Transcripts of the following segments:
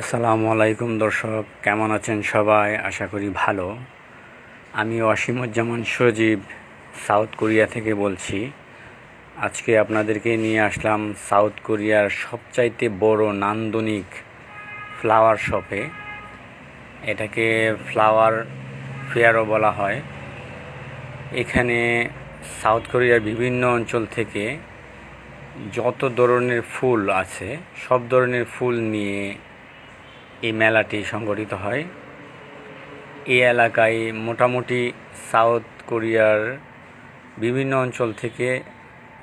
আসসালামু আলাইকুম দর্শক, কেমন আছেন সবাই? আশা করি ভালো। আমি অসীমুজ্জামান সজীব, সাউথ কোরিয়া থেকে বলছি। আজকে আপনাদেরকে নিয়ে আসলাম সাউথ কোরিয়ার সবচাইতে বড় নান্দনিক ফ্লাওয়ার শপে। এটাকে ফ্লাওয়ার ফেয়ারও বলা হয়। এখানে সাউথ কোরিয়ার বিভিন্ন অঞ্চল থেকে যত ধরনের ফুল আছে, সব ধরনের ফুল নিয়ে এই মেলাটি সংগঠিত হয়। এই এলাকায় মোটামুটি সাউথ কোরিয়ার বিভিন্ন অঞ্চল থেকে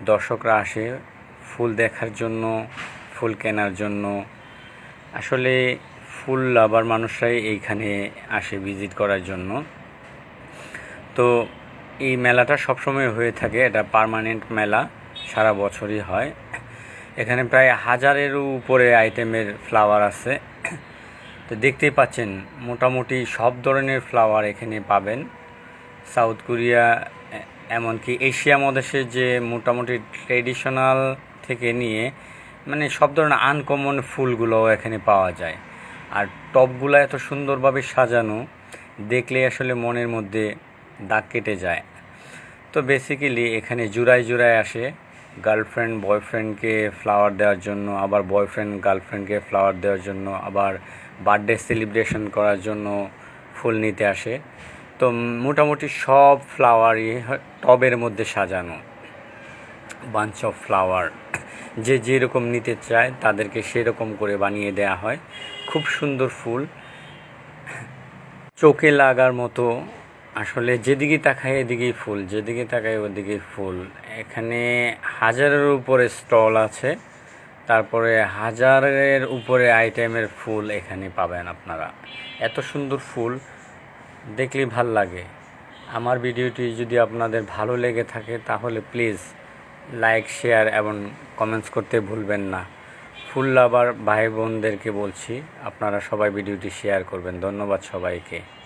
দর্শকরা আসে। ফুল দেখার জন্য, ফুল কেনার জন্য। আসলে ফুল লাভার মানুষরাই এইখানে আসে ভিজিট করার জন্য। তো এই মেলাটা সবসময় হয়ে থাকে। এটা পার্মানেন্ট মেলা, সারা বছরই হয়। এখানে প্রায় হাজারেরও উপরে আইটেমের ফ্লাওয়ার আছে। তো দেখতেই পাচ্ছেন, মোটামুটি সব ধরনের ফ্লাওয়ার এখানে পাবেন। সাউথ কোরিয়া এমনকি এশিয়া মহাদেশের যে মোটামুটি ট্রেডিশনাল থেকে নিয়ে মানে সব ধরনের আনকমন ফুলগুলোও এখানে পাওয়া যায়। আর টপগুলো এত সুন্দরভাবে সাজানো, দেখলে আসলে মনের মধ্যে দাগ কেটে যায়। তো বেসিক্যালি এখানে জুড়ায় জুড়ায় আসে। গার্লফ্রেন্ড বয়ফ্রেন্ডকে ফ্লাওয়ার দেওয়ার জন্য, আবার বয়ফ্রেন্ড গার্লফ্রেন্ডকে ফ্লাওয়ার দেওয়ার জন্য, আবার বার্থডে সেলিব্রেশন করার জন্য ফুল নিতে আসে। তো মোটামুটি সব ফ্লাওয়ারই টবের মধ্যে সাজানো। বাঞ্চ অফ ফ্লাওয়ার যে যেরকম নিতে চায়, তাদেরকে সেরকম করে বানিয়ে দেয়া হয়। খুব সুন্দর ফুল। চোখে লাগার মতো আসলে যেদিকে তাকায় এদিকেই ফুল, যেদিকে তাকায় ওদিকেই ফুল। এখানে হাজারের উপরে স্টল আছে, তারপরে হাজারের উপরে আইটেমের ফুল এখানে পাবেন আপনারা। এত সুন্দর ফুল, দেখলেই ভালো লাগে। আমার ভিডিওটি যদি আপনাদের ভালো লেগে থাকে, তাহলে প্লিজ লাইক, শেয়ার এবং কমেন্টস করতে ভুলবেন না। ফুল লাভার ভাই বোনদেরকে বলছি, আপনারা সবাই ভিডিওটি শেয়ার করবেন। ধন্যবাদ সবাইকে।